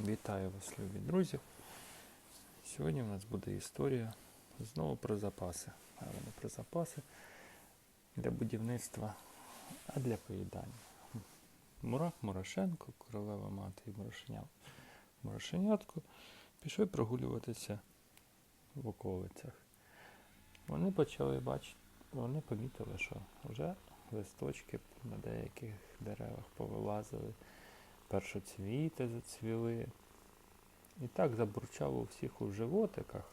Вітаю вас, любі друзі. Сьогодні у нас буде історія знову про запаси. Але не про запаси для будівництва, а для поїдання. Мурах Мурошенко, королева мати і Мурошеня Мурошенятко пішли прогулюватися в околицях. Вони почали бачити, вони помітили, що вже листочки на деяких деревах повилазили, першоцвіти зацвіли. І так забурчало у всіх у животиках,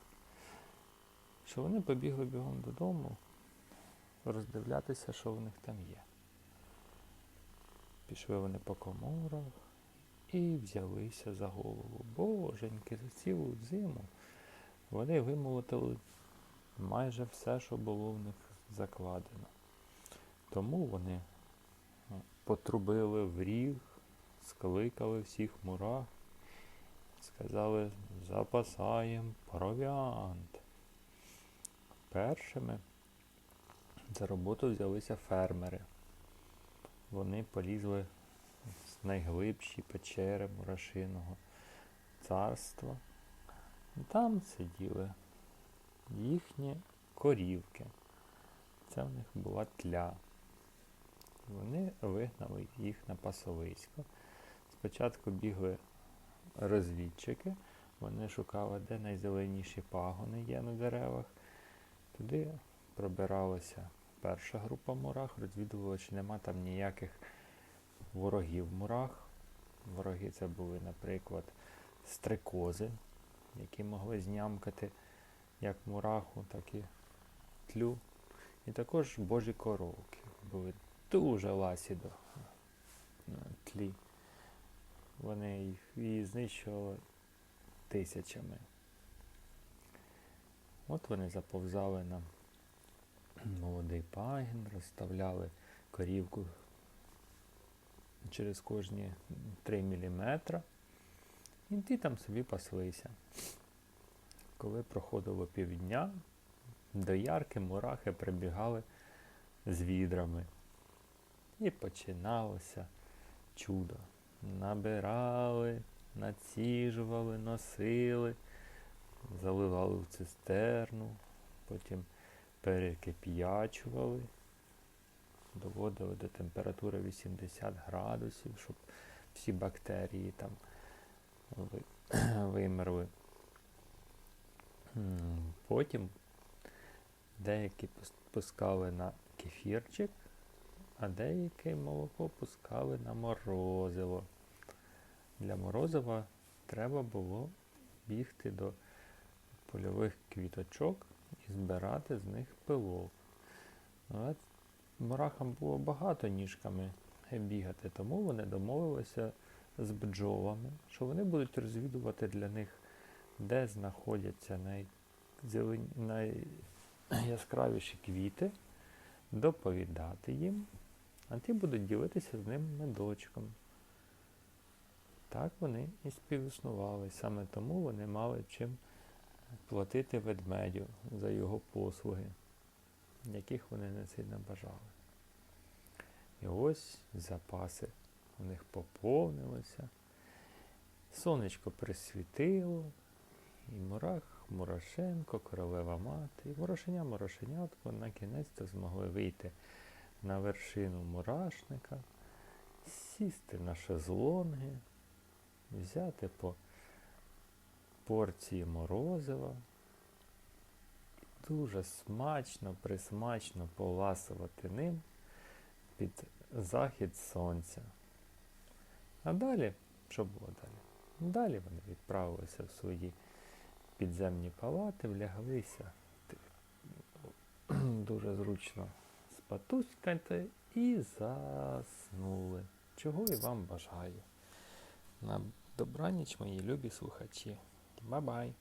що вони побігли бігом додому роздивлятися, що в них там є. Пішли вони по коморах і взялися за голову. Боженьки, за цілу зиму вони вимолотили майже все, що було в них закладено. Тому вони потрубили в ріг, скликали всіх мурах, сказали, запасаємо провіант. Першими за роботу взялися фермери. Вони полізли в найглибші печери мурашиного царства. Там сиділи їхні корівки. Це в них була тля. Вони вигнали їх на пасовисько. Спочатку бігли розвідчики, вони шукали, де найзеленіші пагони є на деревах. Туди пробиралася перша група мурах, розвідувала, чи нема там ніяких ворогів мурах. Вороги це були, наприклад, стрикози, які могли знямкати як мураху, так і тлю. І також божі коровки були дуже ласі до тлі. Вони їх її знищували тисячами. От вони заповзали на молодий пагін, розставляли корівку через кожні 3 мм. І ті там собі паслися. Коли проходило півдня, до ярки мурахи прибігали з відрами. І починалося чудо. Набирали, націжували, носили, заливали в цистерну, потім перекип'ячували, доводили до температури 80 градусів, щоб всі бактерії там вимерли. Потім деякі пускали на кефірчик, а деяке молоко пускали на морозиво. Для морозива треба було бігти до польових квіточок і збирати з них пилок. Але мурахам було багато ніжками бігати, тому вони домовилися з бджолами, що вони будуть розвідувати для них, де знаходяться найзелені, найяскравіші квіти, доповідати їм, а ті будуть ділитися з ним медочком. Так вони і співіснували. Саме тому вони мали чим платити ведмедю за його послуги, яких вони не сильно бажали. І ось запаси у них поповнилися. Сонечко присвітило, і Мурах, Мурошенко, королева мати, і Морошеня Морошенятко на кінець-то змогли вийти на вершину мурашника, сісти на шезлонги, взяти по порції морозива, дуже смачно, присмачно поласувати ним під захід сонця. А далі, що було далі? Далі вони відправилися в свої підземні палати, вляглися дуже зручно спатуськати і заснули. Чого і вам бажаю. На добраніч, мої любі слухачі. Ба-бай!